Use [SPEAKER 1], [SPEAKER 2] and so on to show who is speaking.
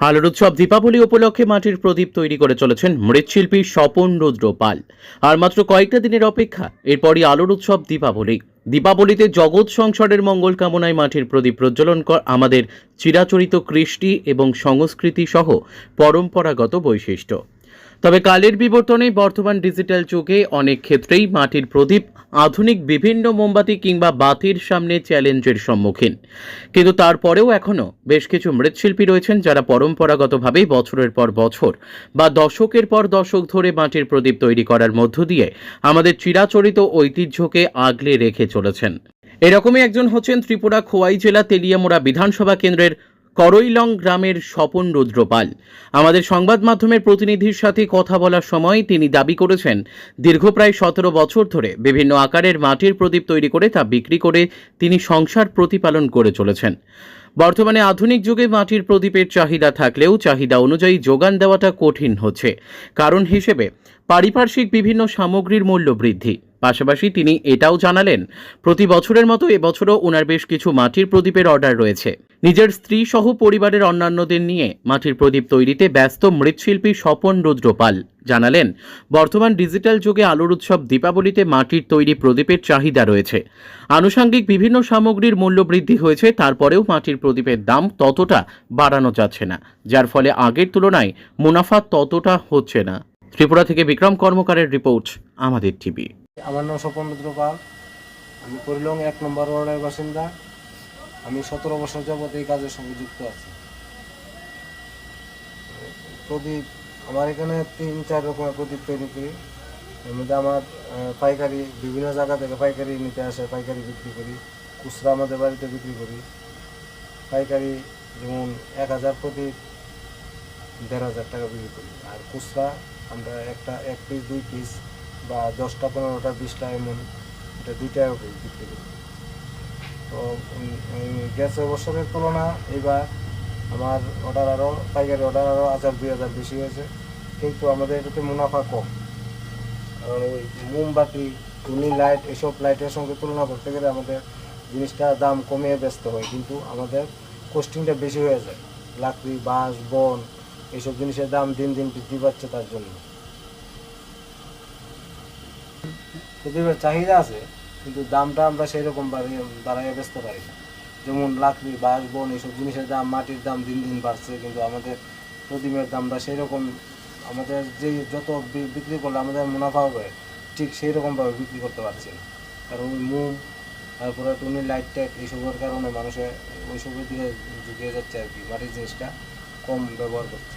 [SPEAKER 1] আলোর উৎসব দীপাবলি উপলক্ষে মাটির প্রদীপ তৈরি করে চলেছেন মৃৎশিল্পী স্বপন রুদ্র পাল। আর মাত্র কয়েকটা দিনের অপেক্ষা, এরপরই আলোর উৎসব দীপাবলি। দীপাবলিতে জগৎ সংসারের মঙ্গল কামনায় মাটির প্রদীপ প্রজ্বলন কর আমাদের চিরাচরিত কৃষ্টি এবং সংস্কৃতি সহ পরম্পরাগত বৈশিষ্ট্য। তবে কালের বিবর্তনে বর্তমান ডিজিটাল যুগে অনেক ক্ষেত্রেই মাটির প্রদীপ আধুনিক বিভিন্ন মোমবাতি কিংবা বাতির সামনে চ্যালেঞ্জের সম্মুখীন। কিন্তু তারপরেও এখনও বেশ কিছু মৃৎশিল্পী রয়েছেন যারা পরম্পরাগতভাবে বছরের পর বছর বা দশকের পর দশক ধরে মাটির প্রদীপ তৈরি করার মধ্য দিয়ে আমাদের চিরাচরিত ঐতিহ্যকে আগলে রেখে চলেছেন। এরকমই একজন হচ্ছেন ত্রিপুরা খোয়াই জেলা তেলিয়ামোড়া বিধানসভা কেন্দ্রের করইলং গ্রামের স্বপন রুদ্রপাল। আমাদের সংবাদ মাধ্যমের প্রতিনিধির সাথে কথা বলার সময় তিনি দাবি করেছেন, দীর্ঘ প্রায় সতেরো বছর ধরে বিভিন্ন আকারের মাটির প্রদীপ তৈরি করে তা বিক্রি করে তিনি সংসার প্রতিপালন করে চলেছেন। বর্তমানে আধুনিক যুগে মাটির প্রদীপের চাহিদা থাকলেও চাহিদা অনুযায়ী যোগান দেওয়াটা কঠিন হচ্ছে। কারণ হিসেবে পারিপার্শ্বিক বিভিন্ন সামগ্রীর মূল্য বৃদ্ধি। পাশাপাশি তিনি এটাও জানালেন, প্রতি বছরের মতো এবছরও ওনার বেশ কিছু মাটির প্রদীপের অর্ডার রয়েছে। নিজের স্ত্রী সহ পরিবারের অন্যান্যদের নিয়ে মাটির প্রদীপ তৈরিতে ব্যস্ত মৃৎশিল্পী স্বপন রুদ্রপাল জানালেন, বর্তমান ডিজিটাল যুগে আলোর উৎসব দীপাবলিতে মাটির তৈরি প্রদীপের চাহিদা রয়েছে। আনুষঙ্গিক বিভিন্ন সামগ্রীর মূল্য বৃদ্ধি হয়েছে, তারপরেও মাটির প্রদীপের দাম ততটা বাড়ানো যাচ্ছে না, যার ফলে আগের তুলনায় মুনাফা ততটা হচ্ছে না। ত্রিপুরা থেকে বিক্রম কর্মকারের রিপোর্ট, আমাদের টিভি।
[SPEAKER 2] আমার নাম স্বপন রুদ্র পাল। আমি করিলং এক নম্বর ওয়ার্ডের বাসিন্দা। আমি সতেরো বছর যাবত এই কাজের সঙ্গে যুক্ত আছি। প্রদীপ, আমার এখানে তিন, চার রকমের প্রদীপ তৈরি করি। এর মধ্যে আমার পাইকারি, বিভিন্ন জায়গা থেকে পাইকারি নিতে আসে, পাইকারি বিক্রি করি। খুচরা আমাদের বাড়িতে বিক্রি করি। পাইকারি যেমন এক হাজার প্রদীপ, দেড় হাজার টাকা বিক্রি করি। আর খুচরা আমরা একটা, এক পিস দুই পিস বা দশটা, পনেরোটা, বিশটা এমন, এটা দুই বিক্রি করি। তো গেছে বছরের তুলনা, এবার আমার অর্ডার আরও পাইকারি অর্ডার আরও হাজার, দুই হাজার বেশি হয়েছে। কিন্তু আমাদের এটাতে মুনাফা কম। কারণ ওই মোমবাতি টুনি লাইট এসব লাইটের সঙ্গে তুলনা করতে গেলে আমাদের জিনিসটা দাম কমিয়ে ব্যস্ত হয়। কিন্তু আমাদের কস্টিংটা বেশি হয়ে যায়। লাকড়ি, বাঁশ, বন এইসব জিনিসের দাম দিন দিন বৃদ্ধি পাচ্ছে তার জন্য। প্রদীপের চাহিদা আছে, কিন্তু দামটা আমরা সেই রকম বাড়াইয়া বেচতে পারি না। যেমন লাকড়ি, বাঁশ, বন এইসব জিনিসের দাম, মাটির দাম দিন দিন বাড়ছে, কিন্তু আমাদের প্রদীপের দামটা সেই রকম আমাদের যে যত বিক্রি করলে আমাদের মুনাফা হবে, ঠিক সেই রকমভাবে বিক্রি করতে পারছি না। কারণ ওই মুম, তারপরে টুনি লাইট টাইট এইসবের কারণে মানুষের ওইসবের দিকে ঝুঁকিয়ে যাচ্ছে আর কি, মাটির জিনিসটা কম ব্যবহার করছে।